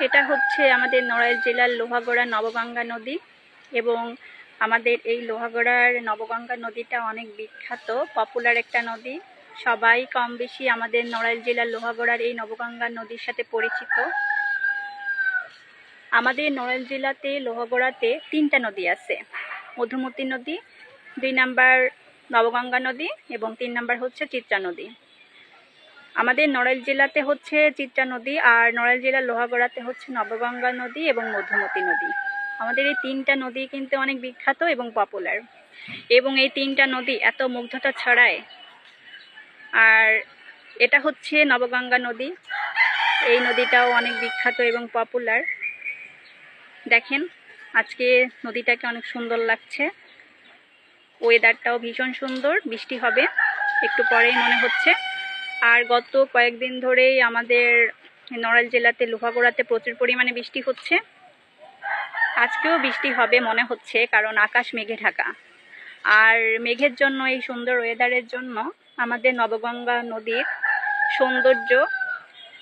এটা হচ্ছে আমাদের নড়াইল জেলার লোহাগড়া নবগঙ্গা নদী এবং আমাদের এই লোহাগড়ার নবগঙ্গা নদীটা অনেক বিখ্যাত পপুলার একটা নদী। সবাই কম বেশি আমাদের নড়াইল জেলার লোহাগড়ার এই নবগঙ্গা নদীর সাথে পরিচিত। আমাদের নড়াইল জেলাতে, লোহাগড়াতে তিনটা নদী আছে। মধুমতি নদী, দুই নাম্বার নবগঙ্গা নদী এবং তিন নাম্বার হচ্ছে চিত্রা নদী। আমাদের নড়াইল জেলাতে হচ্ছে চিত্রা নদী আর নড়াইল জেলার লোহাগড়াতে হচ্ছে নবগঙ্গা নদী এবং মধুমতি নদী। আমাদের এই তিনটা নদী কিন্তু অনেক বিখ্যাত এবং পপুলার এবং এই তিনটা নদী এত মুগ্ধতা ছড়ায়। আর এটা হচ্ছে নবগঙ্গা নদী। এই নদীটাও অনেক বিখ্যাত এবং পপুলার দেখেন, আজকে নদীটাকে অনেক সুন্দর লাগছে। ওয়েদারটাও ভীষণ সুন্দর, বৃষ্টি হবে। একটু পরেই মনে হচ্ছে। আর গত কয়েকদিন ধরেই আমাদের নড়াইল জেলাতে লোহাগড়াতে প্রচুর পরিমাণে বৃষ্টি হচ্ছে। আজকেও বৃষ্টি হবে মনে হচ্ছে, কারণ আকাশ মেঘে ঢাকা। আর মেঘের জন্য, এই সুন্দর ওয়েদারের জন্য আমাদের নবগঙ্গা নদীর সৌন্দর্য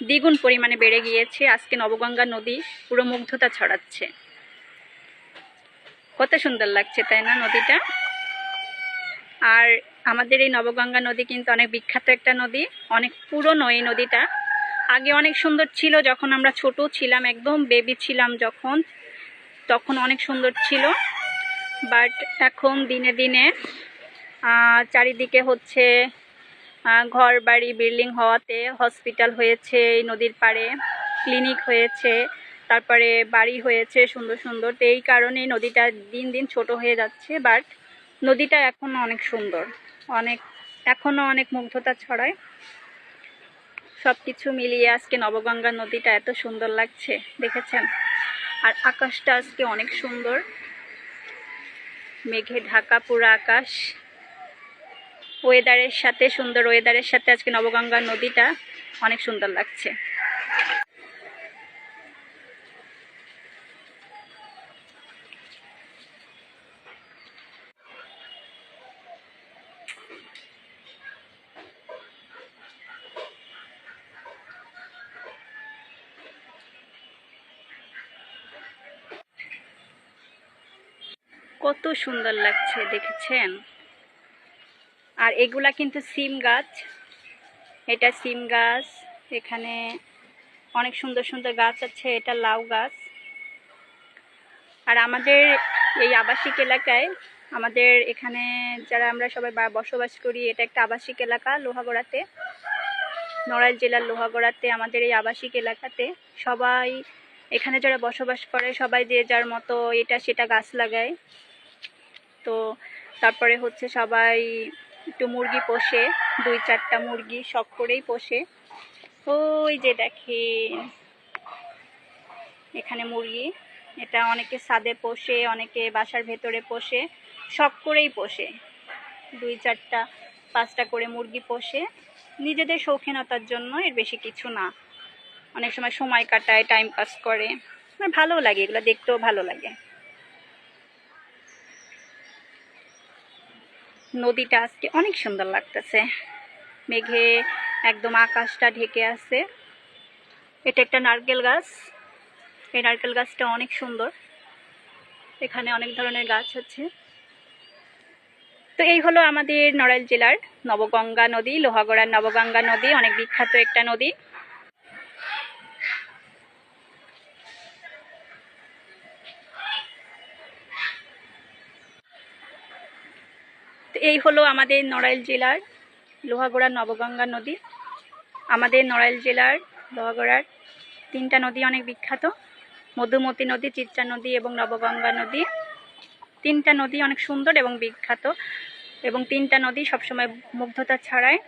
দ্বিগুণ পরিমাণে বেড়ে গিয়েছে। আজকে নবগঙ্গা নদী পুরো মুগ্ধতা ছড়াচ্ছে। কত সুন্দর লাগছে, তাই না নদীটা? আর আমাদের এই নবগঙ্গা নদী কিন্তু অনেক বিখ্যাত একটা নদী, অনেক পুরনো এই নদীটা। আগে অনেক সুন্দর ছিল যখন আমরা ছোট ছিলাম, একদম বেবি ছিলাম যখন, তখন অনেক সুন্দর ছিল। বাট এখন দিনে দিনে চারিদিকে হচ্ছে ঘর বাড়ি বিল্ডিং হওয়াতে হসপিটাল হয়েছে, এই নদীর পাড়ে ক্লিনিক হয়েছে, তারপরে বাড়ি হয়েছে সুন্দর সুন্দর। তো এই কারণেই নদীটা দিন দিন ছোট হয়ে যাচ্ছে। বাট নদীটা এখনও অনেক সুন্দর। অনেক এখনও অনেক মুগ্ধতা ছড়ায়। সব কিছু মিলিয়ে আজকে নবগঙ্গা নদীটা এত সুন্দর লাগছে, দেখেছেন? আর আকাশটা আজকে অনেক সুন্দর। মেঘে ঢাকা পুরো আকাশ। ওয়েদারের সাথে, সুন্দর ওয়েদারের সাথে আজকে নবগঙ্গা নদীটা অনেক সুন্দর লাগছে। কত সুন্দর লাগছে, দেখেছেন? আর এগুলা কিন্তু সিম গাছ। এটা সিম গাছ, এখানে অনেক সুন্দর সুন্দর গাছ আছে, এটা লাউ গাছ। আর আমাদের এই আবাসিক এলাকায়, আমাদের এখানে যারা আমরা সবাই বসবাস করি, এটা একটা আবাসিক এলাকা লোহাগড়াতে। নড়াইল জেলার লোহাগড়াতে, আমাদের এই আবাসিক এলাকাতে সবাই, এখানে যারা বসবাস করে, সবাই যে যার মতো এটা সেটা গাছ লাগায়। তো তারপরে হচ্ছে সবাই একটু মুরগি পোষে, দুই চারটা মুরগি শখ করেই পোষে। ওই যে দেখেন, এখানে মুরগি। এটা অনেকে ছাদে পোষে, অনেকে বাসার ভেতরে পোষে শখ করেই পোষে। দুই চারটা, পাঁচটা করে মুরগি পোষে। নিজেদের শৌখিনতার জন্য এর বেশি কিছু না। অনেক সময় সময় কাটায় টাইম পাস করে। ভালো লাগে, এগুলো দেখতেও ভালো লাগে। নদীটা আজকে অনেক সুন্দর লাগতেছে। মেঘে একদম আকাশটা ঢেকে আছে। এটা একটা নারকেল গাছ। এই নারকেল গাছটা অনেক সুন্দর। এখানে অনেক ধরনের গাছ আছে। তো এই হলো আমাদের নড়াইল জেলার নবগঙ্গা নদী, লোহাগড়ার নবগঙ্গা নদী, অনেক বিখ্যাত একটা নদী। এই হলো আমাদের নড়াইল জেলার লোহাগড়ার নবগঙ্গা নদী। আমাদের নড়াইল জেলার লোহাগড়ার তিনটা নদী অনেক বিখ্যাত। মধুমতি নদী, চিত্রা নদী এবং নবগঙ্গা নদী। তিনটা নদী অনেক সুন্দর এবং বিখ্যাত এবং তিনটা নদী সবসময় মুগ্ধতা ছড়ায়।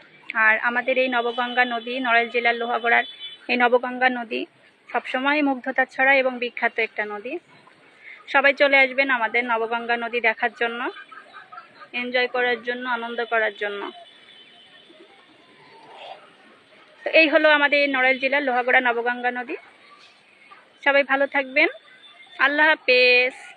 আর আমাদের এই নবগঙ্গা নদী, নড়াইল জেলার লোহাগড়ার এই নবগঙ্গা নদী সবসময় মুগ্ধতা ছড়ায় এবং বিখ্যাত একটা নদী। সবাই চলে আসবেন আমাদের নবগঙ্গা নদী দেখার জন্য। এনজয় করার জন্য, আনন্দ করার জন্য। তো এই হলো আমাদের নড়াইল জেলার লোহাগড়া নবগঙ্গা নদী। সবাই ভালো থাকবেন। আল্লাহ হাফেজ।